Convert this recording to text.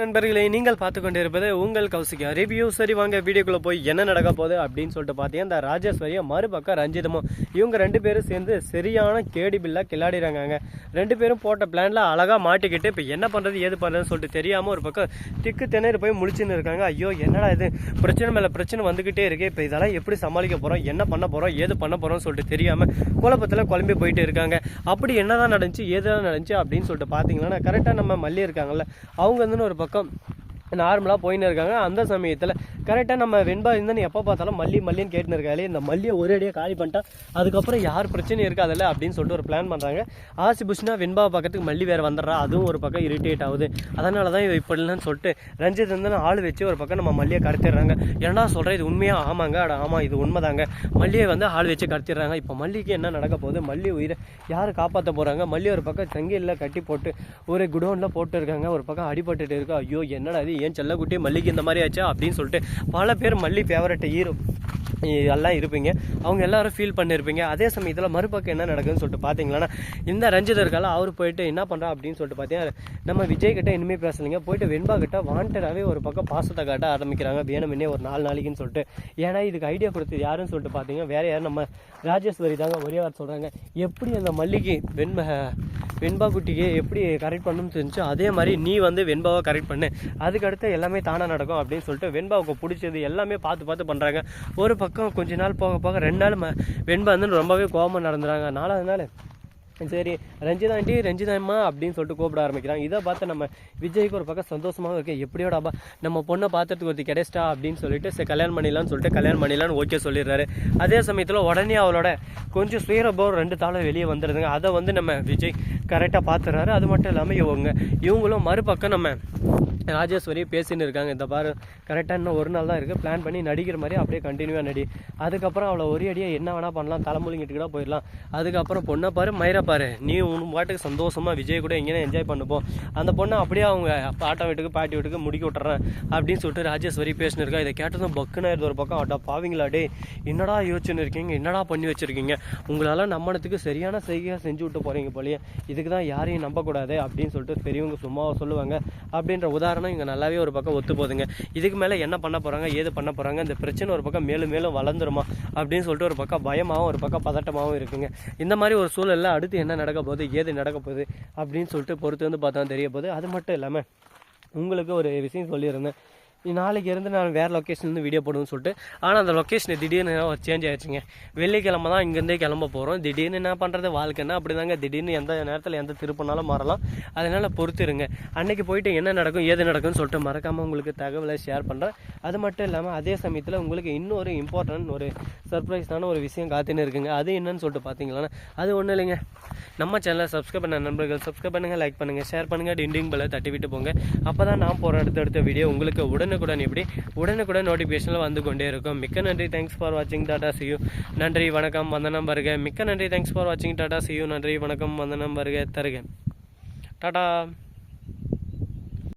நண்பர்களே நீங்கள் பார்த்து கொண்டிருப்பது உங்கள் கௌசிகா. ரிவ்யூ சரி வாங்க வீடியோக்குள்ளே போய் என்ன நடக்க போகுது அப்படின்னு சொல்லிட்டு பார்த்தீங்கன்னா இந்த ராஜேஸ்வரியும் மறுபக்கம் ரஞ்சிதமும் இவங்க ரெண்டு பேரும் சேர்ந்து சரியான கேடி பில்லா கிளாடிறாங்க ரெண்டு பேரும் போட்ட பிளானில் அழகாக மாட்டிக்கிட்டு இப்போ என்ன பண்ணுறது ஏது பண்ணுறதுன்னு சொல்லிட்டு தெரியாமல் ஒரு பக்கம் திக்கு திணறி போய் முடிச்சுன்னு இருக்காங்க. ஐயோ என்னடா இது? பிரச்சனை மேலே பிரச்சனை வந்துக்கிட்டே இருக்கு. இப்போ இதெல்லாம் எப்படி சமாளிக்க போகிறோம் என்ன பண்ண போகிறோம் ஏது பண்ண போகிறோம்னு சொல்லிட்டு தெரியாமல் குழப்பத்தில் குழம்பி போயிட்டு இருக்காங்க. அப்படி என்னதான் நடந்துச்சு ஏதான் நடந்துச்சு அப்படின்னு சொல்லிட்டு பார்த்தீங்கன்னா கரெக்டாக நம்ம மல்லி இருக்காங்கல்ல அவங்க வந்து ஒரு பக்கம் நார்மலாக போயின்னு இருக்காங்க. அந்த சமயத்தில் கரெக்டாக நம்ம வெண்பா இருந்தால் எப்போ பார்த்தாலும் மல்லி மல்லின்னு கேட்டுன்னு இருக்காளே இந்த மல்லியை ஒரேடியாக காலி பண்ணிட்டா அதுக்கப்புறம் யார் பிரச்சனையும் இருக்காதுல்ல அப்படின்னு சொல்லிட்டு ஒரு பிளான் பண்ணுறாங்க ஆசி புஷ்னா வெண்பா பக்கத்துக்கு மல்லி வேறு வந்துடுறா. அதுவும் ஒரு பக்கம் இரிட்டேட் ஆகுது. அதனால தான் இவ இப்படிலாம் சொல்லிட்டு ரஞ்சித் வந்து ஆள் வச்சு ஒரு பக்கம் நம்ம மல்லியை கடத்திடுறாங்க. ஏன்னா சொல்கிறேன் இது உண்மையாக ஆமாங்க அட ஆமாம் இது உண்மைதாங்க. மல்லியை வந்து ஆள் வச்சு கடத்திடுறாங்க. இப்போ மல்லிக்கு என்ன நடக்க போகுது? மல்லி உயிரை யார் காப்பாற்ற போகிறாங்க மல்லி ஒரு பக்கம் சங்கிலில் கட்டி போட்டு ஒரு குடோனில் போட்டு இருக்காங்க ஒரு பக்கம் அடிபட்டுட்டு இருக்கா. ஐயோ என்னடா இது? ஏன் செல்லக்குட்டி மல்லிக்கு இந்த மாதிரி ஆச்சா? அப்படின்னு சொல்லிட்டு பல பேர் மல்லி ஃபேவரட் ஹீரோ எல்லாம் இருப்பீங்க. அவங்க எல்லாரும் ஃபீல் பண்ணியிருப்பீங்க அதே சமயத்தில் மறுபக்கம் என்ன நடக்குதுன்னு சொல்லிட்டு பார்த்தீங்கன்னா இந்த ரஞ்சித் இருக்கால அவர் போயிட்டு என்ன பண்ணுறா அப்படின்னு சொல்லிட்டு பார்த்தீங்கன்னா நம்ம விஜய் கிட்ட இனிமேல் பேசலைங்க. போயிட்டு வெண்பா கிட்ட வாண்டடாகவே ஒரு பக்கம் பாசத்தை காட்ட ஆரம்பிக்கிறாங்க. வேணுமென்னே ஒரு நாலு நாளைக்குன்னு சொல்லிட்டு. ஏன்னா இதுக்கு ஐடியா கொடுத்து யாருன்னு சொல்லிட்டு பார்த்தீங்கன்னா வேற யாரும் நம்ம ராஜேஸ்வரி தாங்க ஒரே வார்த்தை சொல்கிறாங்க எப்படி அந்த மல்லிகை வெண்ப வெண்பா குட்டிக்கு எப்படி கரெக்ட் பண்ணணும்னு தெரிஞ்சு அதே மாதிரி நீ வந்து வெண்பாவை கரெக்ட் பண்ணு. அதுக்கடுத்து எல்லாமே தானாக நடக்கும் அப்படின்னு சொல்லிட்டு வெண்பாவுக்கு பிடிச்சது எல்லாமே பார்த்து பார்த்து பண்ணுறாங்க ஒரு பக்கம் கொஞ்ச நாள் போக போக ரெண்டு நாள் ம- வெண்பா வந்து ரொம்பவே கோபமாக நடந்துறாங்க. நாலாவது நாள் சரி ரஞ்சிதா ஆண்டி ரஞ்சிதாம்மா அப்படின்னு சொல்லிட்டு கூப்பிட ஆரம்பிக்கிறாங்க. இதை பார்த்து நம்ம விஜய்க்கு ஒரு பக்கம் சந்தோஷமாக இருக்கு. எப்படியோடாப்பா நம்ம பொண்ணை பார்த்துட்டு ஒருத்தி கிடைச்சிட்டா அப்படின்னு சொல்லிட்டு சரி கல்யாணம் பண்ணிடலாம்னு சொல்லிட்டு கல்யாணம் பண்ணிடலான்னு ஓகே சொல்லிடுறாரு. அதே சமயத்தில் உடனே அவளோட கொஞ்சம் சுயரபம் ரெண்டு தாளம் வெளியே வந்துடுதுங்க. அதை வந்து நம்ம விஜய் கரெக்டாக பார்த்துறாரு அது மட்டும் இல்லாமல் இவங்க இவங்களும் மறுபக்கம் நம்ம ராஜேஸ்வரி பேசின்னு இருக்காங்க. இந்த பாரு கரெக்டாக இன்னும் ஒரு நாள் தான் இருக்குது பிளான் பண்ணி நடிக்கிற மாதிரி அப்படியே கண்டினியூவாக நடி. அதுக்கப்புறம் அவளை ஒரே அடியாக என்ன வேணால் பண்ணலாம். தலைமுழுங்கிட்டு கூட போயிடலாம். அதுக்கப்புறம் பொண்ணை பாரு மயிரை பாரு. நீ உன் பாட்டுக்கு சந்தோஷமாக விஜய் கூட எங்கேயும் என்ஜாய் பண்ணுப்போம். அந்த பொண்ணை அப்படியே அவங்க ஆட்டோ வீட்டுக்கு பாட்டி வீட்டுக்கு முடிக்க விட்டுறேன் அப்படின்னு சொல்லிட்டு ராஜேஸ்வரி பேசினிருக்கா இருக்கா. இதை கேட்டதும் பக்குன்னு ஒரு பக்கம். அட்டா பாவீங்களா டே என்னடா யோசிச்சுன்னு இருக்கீங்க? என்னடா பண்ணி வச்சுருக்கீங்க? உங்களால் நம்மளத்துக்கு சரியான செய்கையாக செஞ்சு விட்டு போகிறீங்க போலயே. இதுக்கு தான் யாரையும் நம்பக்கூடாது அப்படின்னு சொல்லிட்டு பெரியவங்க சும்மா சொல்லுவாங்க. அப்படின்ற உதாரணம் இங்கே நல்லாவே ஒரு பக்கம் ஒத்து போகுதுங்க. இதுக்கு மேலே என்ன பண்ண போகிறாங்க ஏது பண்ண போகிறாங்க இந்த பிரச்சனை ஒரு பக்கம் மேலும் மேலும் வளர்ந்துருமா அப்படின்னு சொல்லிட்டு ஒரு பக்கம் பயமாகவும் ஒரு பக்கம் பதட்டமாகவும் இருக்குங்க. இந்த மாதிரி ஒரு சூழலில் அடுத்து என்ன நடக்க போகுது ஏது நடக்க போகுது அப்படின்னு சொல்லிட்டு பொறுத்து வந்து பார்த்தா தெரிய போகுது. அது மட்டும் இல்லாமல் உங்களுக்கு ஒரு விஷயம் சொல்லியிருந்தேன். நாளைக்கு இருந்து நான் வேறு லொக்கேஷன்லேருந்து வீடியோ போடுவேன்னு சொல்லிட்டு. ஆனால் அந்த லொக்கேஷன் திடீர்னு ஒரு சேஞ்ச் ஆயிடுச்சுங்க. வெள்ளிக்கிழமை தான் இங்கேருந்தே கிளம்ப போகிறோம் திடீர்னு என்ன பண்ணுறது வாழ்க்கைன்னா அப்படி தாங்க திடீர்னு எந்த நேரத்தில் எந்த திருப்பினாலும் மாறலாம். அதனால் பொறுத்துருங்க. அன்னைக்கு போயிட்டு என்ன நடக்கும் ஏது நடக்கும்னு சொல்லிட்டு மறக்காமல் உங்களுக்கு தகவலை ஷேர் பண்ணுறேன் அது மட்டும் இல்லாமல் அதே சமயத்தில் உங்களுக்கு இன்னொரு இம்பார்ட்டன்ட் ஒரு சர்ப்ரைஸான ஒரு விஷயம் காத்துன்னு இருக்குங்க. அது என்னன்னு சொல்லிட்டு பார்த்தீங்களா அது ஒன்றும் இல்லைங்க. நம்ம சேனலை சப்ஸ்கிரைப் பண்ண நண்பர்கள் சப்ஸ்கிரைப் பண்ணுங்கள் லைக் பண்ணுங்கள் ஷேர் பண்ணுங்கள் டிண்டிங் பெல்லை தட்டி விட்டு போங்க. அப்போ தான் நான் போகிற அடுத்தடுத்த வீடியோ உங்களுக்கு உடனுக்குடன் எப்படி உடனுக்குடன் நோட்டிஃபிகேஷனில் வந்து கொண்டே இருக்கும். மிக்க நன்றி. தேங்க்ஸ் ஃபார் வாட்சிங் டாடா சியூ நன்றி. வணக்கம். வந்தனம் வருக மிக்க நன்றி. தேங்க்ஸ் ஃபார் வாட்சிங் டாடா சியூ நன்றி. வணக்கம். வந்தனம் வருக தருக. டாடா